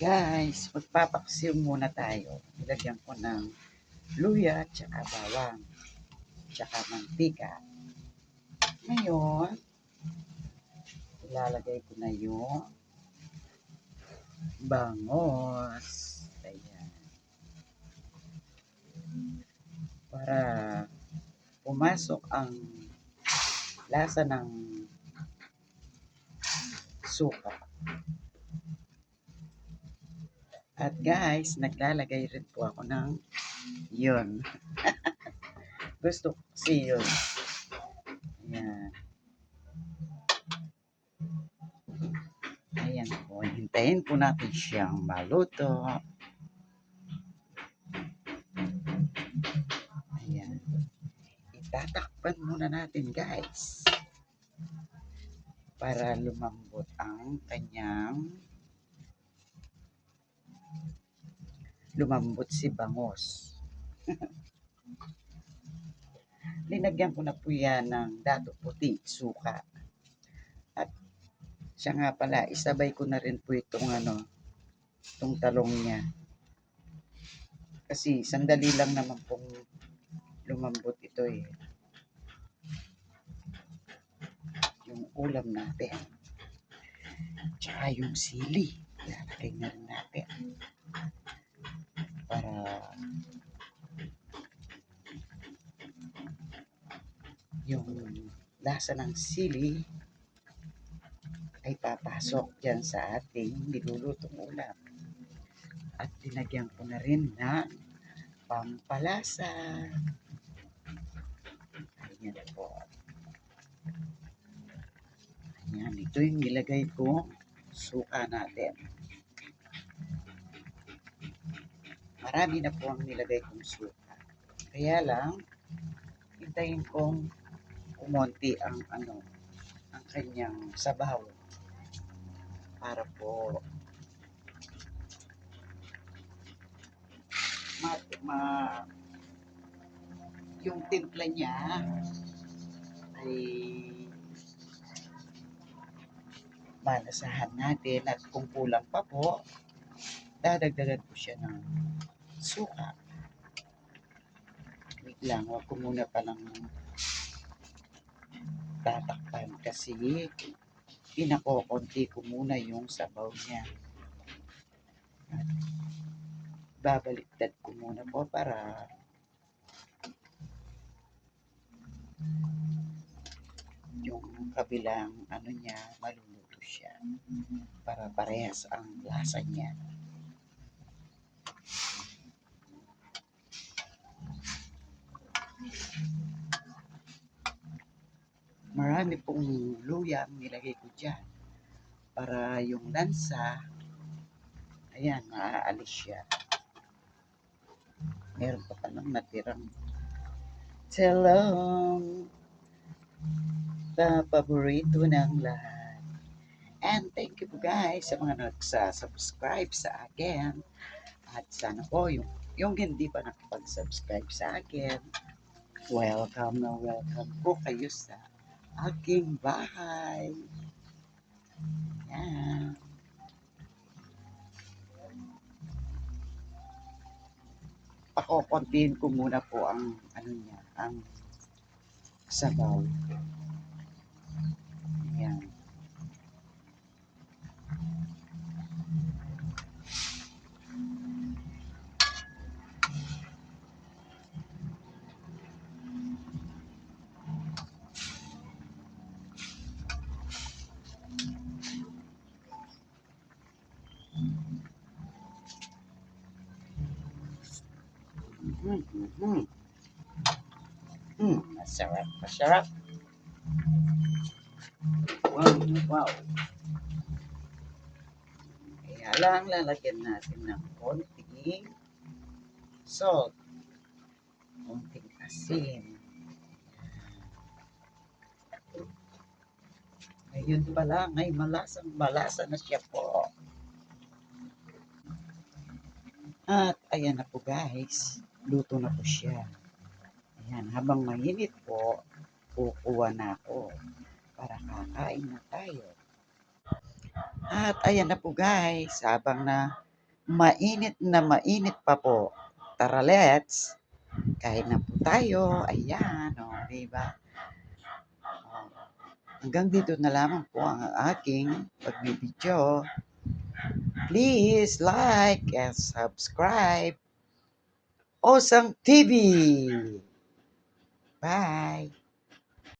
Guys, magpapaksiw muna tayo. Ilagyan ko ng luya, tsaka bawang, tsaka mantika. Ngayon, ilalagay ko na yung bangos. Ayan. Para pumasok ang lasa ng suka. At guys, naglalagay rin po ako ng yun. Gusto ko kasi yun. Ayan. Ayan po. Hintayin po natin siyang maluto. Ayan. Itatakpan muna natin guys. Para lumambot ang kanyang lumambot si bangos. Linagyan ko na po yan ng dato puti, suka. At siya nga pala, isabay ko na rin po itong ano, itong talong niya. Kasi sandali lang naman pong lumambot ito eh. Yung ulam natin. Tsaka yung sili. Ilalagay na rin natin yung lasa ng sili ay papasok dyan sa ating nilulutong ulam. At dinagyan ko na rin ng pampalasa. Ayan po. Ayan, ito yung nilagay ko suka natin. Marami na po ang nilagay kong suka. Kaya lang, hintayin kong umonti ang ano, ang kanyang sabaw. Para po ma, ma yung timpla niya ay malasahan natin at kung kulang pa po, dadagdagan ko siya ng suka. Wait lang, huwag ko muna palang tatakpan kasi pinakokonti ko muna yung sabaw niya. At babaliktad ko muna po para yung kabilang ano niya maluluto siya para parehas ang lasa niya. Marami pong luya nilagay ko dyan. Para yung lansa, ayan, maaalis siya. Meron pa palang natirang talong na paborito ng lahat. And thank you po guys sa mga nagsasubscribe sa akin. At sana po yung, yung hindi pa nakapag-subscribe sa akin, welcome na welcome po kayo sa aking bahay. Yan. Pakukuntiin ko muna po ang ano niya, ang sabaw. Yan. Mm, mm, mm, masarap, masarap. Wow, wow. Kaya lang lalagyan natin ng konting salt. Konting asin. Ngayon pa lang ay malasang malasa na siya po. At ayan na po guys, luto na po siya. Ayan, habang mainit po, kukuha na ako para kakain na tayo. At ayan na po guys, habang na mainit na mainit pa po. Tara, let's. Kain na po tayo. Ayan, o, oh, diba? Oh, hanggang dito na lamang po ang aking pagbibidyo. Please like and subscribe. Osang TV. Bye.